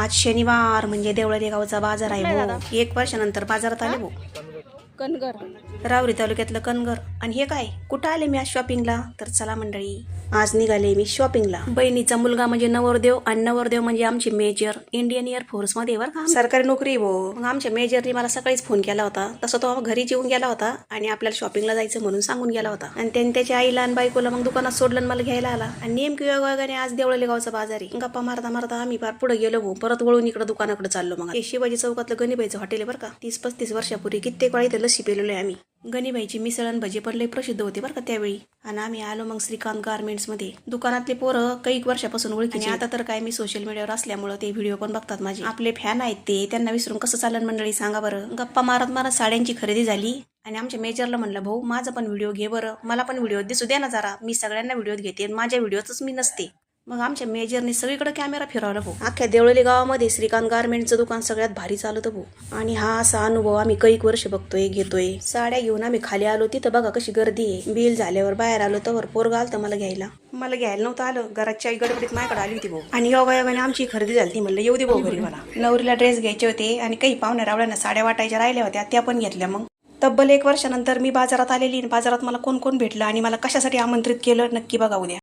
आज शनिवार म्हणजे देवळाली गावचा बाजार आहे भाऊ. एक वर्षानंतर बाजारात आले भाऊ. कणगर रावरी तालुक्यातलं कनगर. आणि हे काय? कुठं आले मी आज शॉपिंगला तर चला मंडळी. आज निघाले मी शॉपिंगला बहिणीचा मुलगा म्हणजे नवरदेव आणि नवरदेव म्हणजे आमचे मेजर इंडियन एअरफोर्समध्ये बरं का. सरकारी नोकरी भाऊ मग आमच्या मेजरने मला सकाळीच फोन केला होता. तसं तो घरीच येऊन गेला होता आणि आपल्याला शॉपिंगला जायचं म्हणून सांगून गेला होता. आणि त्यांनी त्याच्या आईला आणि बायकोला मग दुकानात सोडलं आणि मला घ्यायला आला. आणि नेमकी योगाने आज देवळले गावचा बाजार गप्पा मारता मारता आम्ही फार पुढे गेलो भाऊ परत वळून इकडे दुकानाकडे चाललो मग. हे शिवाजी चौकातलं गणिबाईचं हॉटेल आहे बरं का. तीस पस्तीस वर्षापूर्वी कित्येक वेळा इथे लस्सी पेलेलो आहे आम्ही. गणिबाईची मिसळ आणि भजी पण लई प्रसिद्ध होते बरं का त्यावेळी. आणि आम्ही आलो मग श्रीकांत गार्मेंट्समध्ये दुकानातले पोरं काही वर्षापासून ओळखी आता तर काय मी सोशल मीडियावर असल्यामुळे ते व्हिडिओ पण बघतात माझे. आपले फॅन आहेत ते. त्यांना विसरून कसं चालन मंडळी सांगा बरं. गप्पा मारत मारत साड्यांची खरेदी झाली. आणि आमच्या मेजरला म्हणलं भाऊ माझा पण व्हिडिओ घे बरं. मला पण व्हिडिओ दिसू द्या ना जरा. मी सगळ्यांना व्हिडिओ घेते आणि माझ्या व्हिडिओतच मी नसते. मग आमच्या मेजरने सगळीकडे कॅमेरा फिरवला भाऊ. अख्ख्या देवळली गावामध्ये श्रीकांत गारमेंटचं दुकान सगळ्यात भारी चालतं भाऊ. आणि हा असा अनुभव आम्ही कैक वर्ष बघतोय घेतोय. साड्या घेऊन आम्ही खाली आलो तिथं बघा कशी गर्दी आहे. बिल झाल्यावर बाहेर आलो तर पोरगा आलं मला घ्यायला. मला घ्यायला नव्हतं आलं. घराच्या गडबडीत माझ्याकडे आली होती भाऊ. आणि योगा योगाने आमची खरेदी झाली ती म्हणलं येऊ दे भाऊ घरी. मला नवरीला ड्रेस घ्यायचे होते आणि काही पाहुण्या रावळ्यांना साड्या वाटायच्या राहिल्या होत्या त्या पण घेतल्या मग. तब्बल एक वर्षानंतर मी बाजारात आलेली आणि बाजारात मला कोण कोण भेटलं आणि मला कशासाठी आमंत्रित केलं नक्की बघा उद्या.